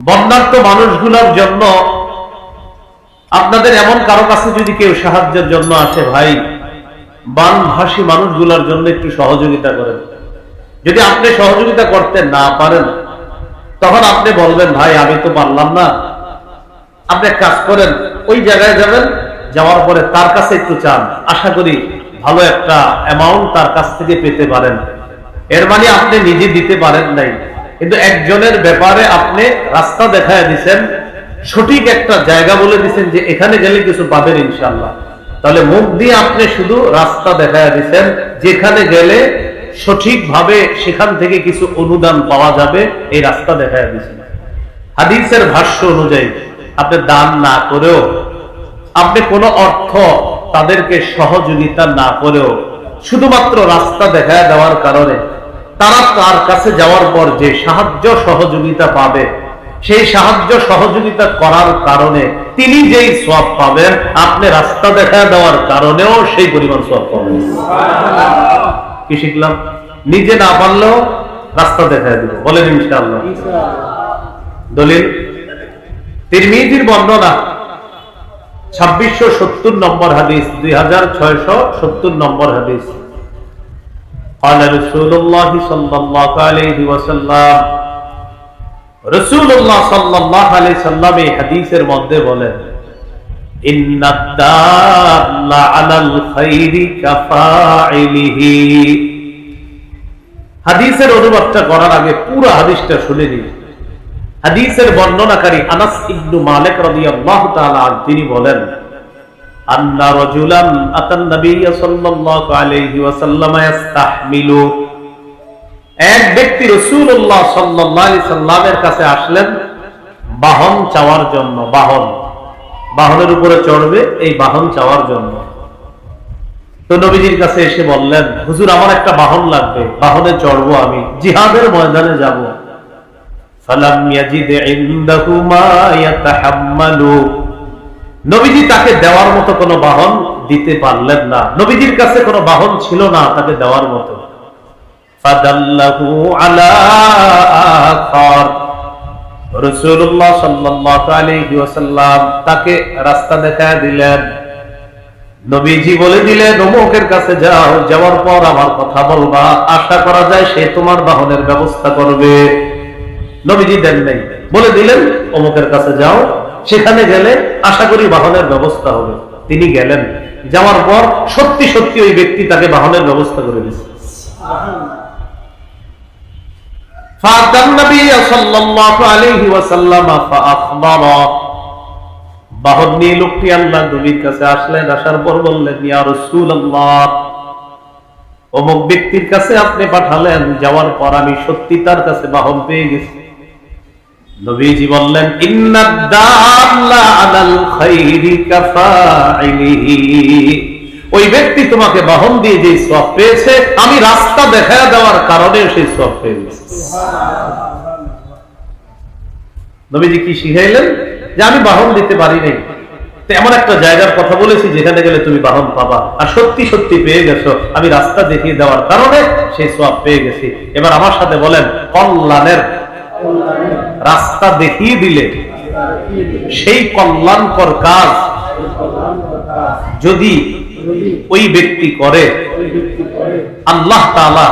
বন্যার্থ মানুষগুলোর জন্য আপনাদের এমন কারও কাছে যদি কেউ সাহায্যের জন্য আসে ভাই, বানভাসী মানুষগুলোর জন্য একটু সহযোগিতা করেন। যদি আপনি সহযোগিতা করতে না পারেন, তখন আপনি বলবেন, ভাই, আমি তো পারলাম না। আপনি কাজ করেন, ওই জায়গায় যাবেন, যাওয়ার পরে তার কাছে একটু চান। আশা করি ভালো একটা অ্যামাউন্ট তার কাছ থেকে পেতে পারেন। এর মানে আপনি নিজে দিতে পারেন নাই। কিন্তু একজনের ব্যাপারে আপনি রাস্তা দেখায় দিচ্ছেন সঠিক একটা জায়গা বলে দিচ্ছেন যে এখানে গেলে কিছু পাবেন ইনশাল্লাহ তাহলে মুখ দিয়ে আপনি শুধু রাস্তা দেখায় দিচ্ছেন যেখানে গেলে সঠিকভাবে সেখান থেকে কিছু অনুদান পাওয়া যাবে, এই রাস্তা দেখায় দিচ্ছেন হাদিসের ভাষ্য অনুযায়ী, আপনি দান না করেও, আপনি কোনো অর্থ তাদেরকে সহযোগিতা না করেও, শুধুমাত্র রাস্তা দেখায় দেওয়ার কারণে তারা তার কাছে যাওয়ার পর যে সাহায্য সহযোগিতা পাবে, সেই সাহায্য সহযোগিতা করার কারণে তিনি যেই সব পাবেন, আপনি রাস্তা দেখা দেওয়ার কারণেও সেই পরিমাণ সব পাবেন। কি শিখলাম? নিজে না পারলেও রাস্তা দেখা দিব। বলেন ইনশাআল্লাহ। দলিল, তিরমিজির বর্ণনা, ছাব্বিশশো সত্তর নম্বর হাদিস, দুই হাজার ছয়শো সত্তর নম্বর হাদিস। قال رسول الله صلى الله عليه وسلم রসুল্লাহ সাল্লাহ আলি সাল্লাম এই হাদিসের মধ্যে বলেন إن الدال على الخير كفاعله হাদিসের অনুবাদটা করার আগে পুরো হাদিসটা শুনে নিন হাদিসের বর্ণনাকারী আনাস ইবনু মালিক রাদিয়াল্লাহু তাআলা আনহু তিনি বলেন আন্না রাজুলান আতান সাল্লাল্লাহু আলাইহি ইস্তাহমিলু এক ব্যক্তি রাসূলুল্লাহ সাল্লাল্লাহু আলাইহি সাল্লামের কাছে আসলেন, বাহন চাওয়ার জন্য, বাহন। বাহনের উপরে চড়বে এই বাহন চাওয়ার জন্য। তো নবীজির কাছে এসে বললেন, হুজুর, আমার একটা বাহন লাগবে, বাহনে চড়বো আমি, জিহাদের ময়দানে যাব। ফালাম ইয়াজিদ ইনদাহু ইয়াতাহাম্মালু। নবীজি তাকে দেওয়ার মতো কোনো বাহন দিতে পারলেন না। নবীজির কাছে কোনো বাহন ছিল না তাকে দেওয়ার মতো। তাকে রাস্তা দেখায় দিলেন। নবীজি বলে দিলেন, অমুকের কাছে যাও, যাওয়ার পর আমার কথা বলবা। আশা করা যায় সে তোমার বাহনের ব্যবস্থা করবে। নবীজি দেন নাই। বলে দিলেন, অমুকের কাছে যাও সেখানে গেলে আশা করি বাহনের ব্যবস্থা হবে। তিনি গেলেন। যাওয়ার পর সত্যি সত্যি ওই ব্যক্তি তাকে বাহনের ব্যবস্থা করে দিচ্ছে আপনি পাঠালেন, যাওয়ার পর আমি সত্যি তার কাছে বাহন পেয়ে গেছি। নবীজি বললেন ওই ব্যক্তি তোমাকে বাহন দিয়ে যে সব পেয়েছে, আমি রাস্তা দেখায় দেওয়ার কারণে সেই সব পেয়ে গেছি নবীজি কি শিখাইলেন? যে আমি বাহন দিতে পারি নাই। এমন একটা জায়গার কথা বলেছি, যেখানে গেলে তুমি বাহন পাবা। আর সত্যি সত্যি পেয়ে গেছো, আমি রাস্তা দেখিয়ে দেওয়ার কারণে সেই সব পেয়ে গেছি। এবার আমার সাথে বলেন, কল্যাণের রাস্তা দেখিয়ে দিলে সেই কল্যাণকর কাজ যদি ওই ব্যক্তি করে, আল্লাহ তাআলা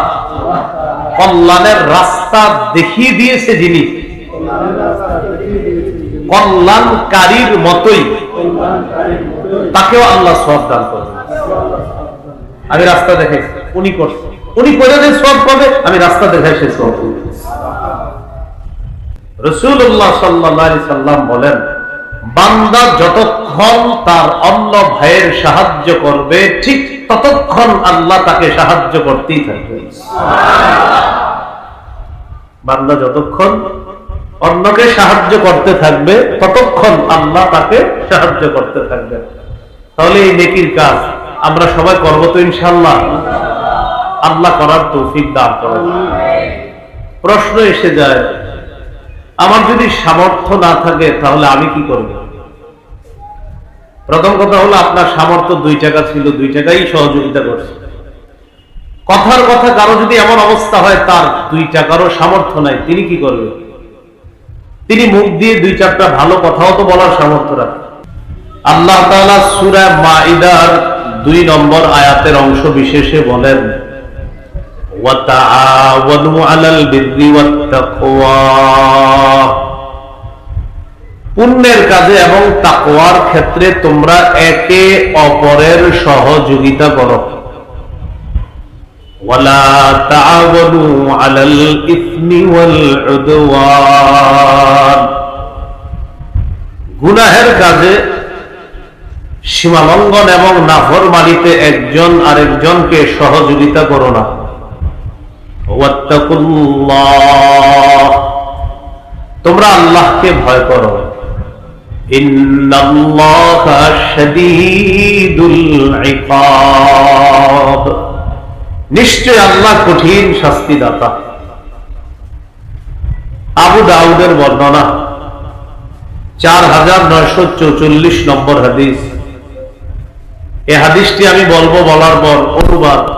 কল্যাণের রাস্তা দেখিয়ে দিয়েছে যিনি। কল্যাণকারীর মতোই তাকেও আল্লাহ সব দান করবে আমি রাস্তা দেখে উনি করছে। উনি করে যে সব পাবে আমি রাস্তা দেখাই সে সব রসুল্লাহ সাল্লাহ সাল্লাম বলেন, বান্দা যতক্ষণ তার অন্য ভাইয়ের সাহায্য করবে, ঠিক ততক্ষণ আল্লাহ তাকে সাহায্য করতেই থাকবে। বান্দা যতক্ষণ অন্যকে সাহায্য করতে থাকবে, ততক্ষণ আল্লাহ তাকে সাহায্য করতে থাকবে। তাহলে এই নেকির কাজ আমরা সবাই করব তো ইনশাল্লাহ আল্লাহ করার তৌফিক দান করেন। প্রশ্ন এসে যায় আমার যদি সামর্থ্য না থাকে, তাহলে আমি কি করব? প্রথম কথা হলো, আপনার সামর্থ্য দুই টাকা ছিল, দুই টাকাই সহযোগিতা করছে। কথার কথা কারও যদি এমন অবস্থা হয়, তার দুই টাকারও সামর্থ্য নাই, তিনি কি করবে তিনি মুখ দিয়ে দুই চারটা ভালো কথাও তো বলার সামর্থ্য রাখেন। আল্লাহ সূরা মাইদার দুই নম্বর আয়াতের অংশ বিশেষে বলেন وتعاونوا على البر والتقوى পুণ্যের কাজে এবং তাকওয়ার ক্ষেত্রে তোমরা একে অপরের সহযোগিতা করো ولا تعاونوا على الإثم والعدوان গুনাহের কাজে সীমালঙ্ঘন এবং নাফরমানিতে একজন আরেকজনকে সহযোগিতা করো না ওয়াত্তাকুল্লাহ তোমরা আল্লাহকে ভয় করো। নিশ্চয় আল্লাহ কঠিন শাস্তিদাতা। আবু দাউদের বর্ণনা, চার হাজার নয়শো চৌচল্লিশ নম্বর হাদিস। এই হাদিসটি আমি বলব বলার পর অনুবাদ।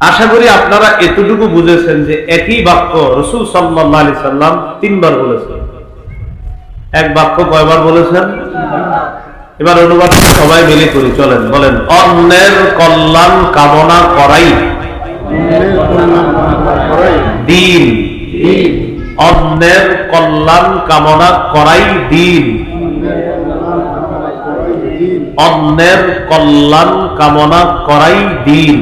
আশা করি আপনারা এতটুকু বুঝেছেন যে একই বাক্য রসুল সাল্লাহ আলি সাল্লাম তিনবার বলেছেন। এক বাক্য কয়বার বলেছেন? এবার অনুবাদ সবাই মিলে করি চলেন বলেন অন্যের কল্যাণ কামনা করাই দিন। অন্যের কল্যাণ কামনা করাই দিন। অন্যের কল্যাণ কামনা করাই দিন।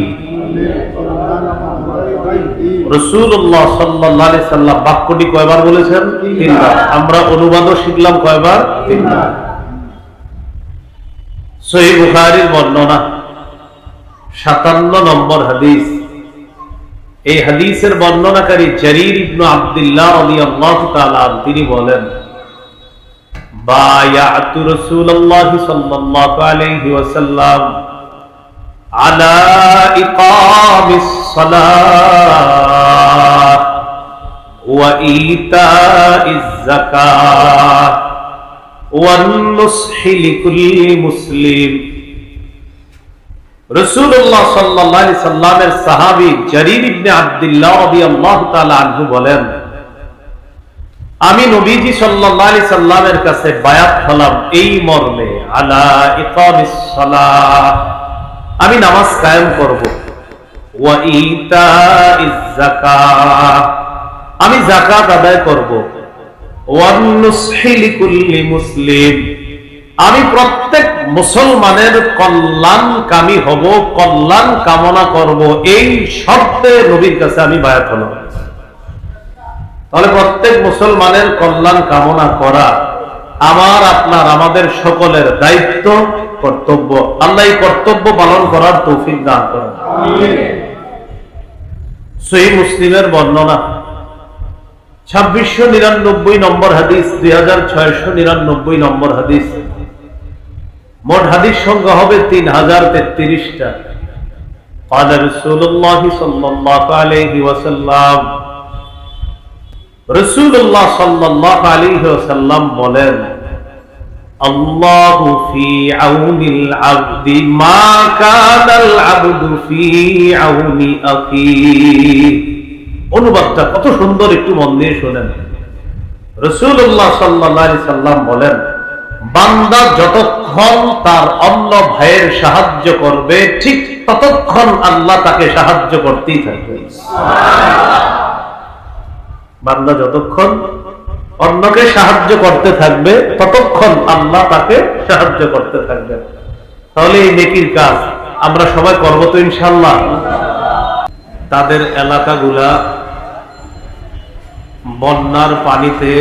রসুল্লাহ সাল্লাহ সাল্লাম বাক্যটি কয়বার বলেছেন? তিনবার। আমরা অনুবাদও শিখলাম কয়বার? তিনবার। সহি বুখারির বর্ণনা সাতান্ন নম্বর হাদিস। এই হাদিসের বর্ণনাকারী জারির ইবনু আব্দুল্লাহ আলী আল্লাহ তিনি বলেন বায়াতু রাসূলুল্লাহ সাল্লাল্লাহু আলাইহি ওয়াসাল্লাম على إقام الصلاة وإيتاء الزكاة والنصح لكل مسلم রসুল্লাহ সাল্লাহ সাল্লামের সাহাবি জরির ইবনে আব্দুল্লাহ রাদিয়াল্লাহু তাআলা আনহু বলেন আমি নবীজি সাল্লাহ আলি সাল্লামের কাছে বায়াত হলাম এই মর্মে আলা ইকামিস সালাহ আমি নামাজ কায়েম করব। আমি যাকাত আদায় করব। মুসলিম। আমি প্রত্যেক মুসলমানের কল্যাণকামী হব, কল্যাণ কামনা করব। এই শর্তে নবীর কাছে আমি বায়াত হলাম। তাহলে প্রত্যেক মুসলমানের কল্যাণ কামনা করা আমার আপনার আমাদের সকলের দায়িত্ব কর্তব্য আল্লাহ এই কর্তব্য পালন করার তৌফিক দান করেন সহি মুসলিমের বর্ণনা ছাব্বিশশো নিরানব্বই নম্বর হাদিস দুই হাজার ছয়শো নিরানব্বই নম্বর হাদিস মোট হাদিস সংখ্যা হবে তিন হাজার তেত্রিশটা قال رسول الله صلى الله عليه وسلم রসুল্লাহ সাল্লাহ আলী ওসাল্লাম বলেন অনুবাদটা কত সুন্দর একটু মন দিয়ে শোনেন। রসুল্লাহ সাল্লাহ সাল্লাম বলেন, বান্দা যতক্ষণ তার অন্য ভাইয়ের সাহায্য করবে, ঠিক ততক্ষণ আল্লাহ তাকে সাহায্য করতেই থাকবে। বান্দা যতক্ষণ অন্যকে সাহায্য করতে থাকবে, ততক্ষণ আল্লাহ তাকে সাহায্য করতে থাকবে। তাহলে এই নেকির কাজ আমরা সবাই করব তো ইনশাল্লাহ তাদের এলাকাগুলা বন্যার পানিতে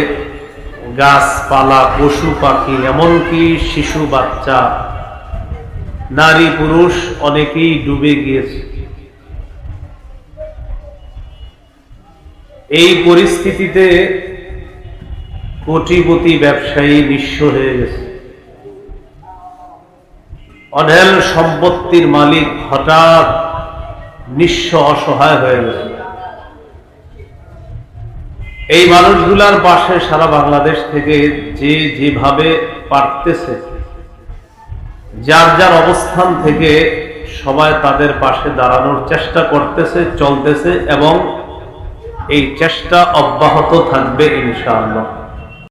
গাছপালা, পশু পাখি, এমনকি শিশু বাচ্চা, নারী পুরুষ অনেকেই ডুবে গিয়েছে। এই পরিস্থিতিতে কোটিপতি ব্যবসায়ী নিঃস্ব হয়ে গেছে। অঢেল সম্পত্তির মালিক হঠাৎ নিঃস্ব অসহায় হয়ে গেল এই মানুষগুলার পাশে সারা বাংলাদেশ থেকে যে যেভাবে পারতেছে, যার যার অবস্থান থেকে সবাই তাদের পাশে দাঁড়ানোর চেষ্টা করতেছে, চলতেছে এবং এই চেষ্টা অব্যাহত থাকবে ইনশাআল্লাহ।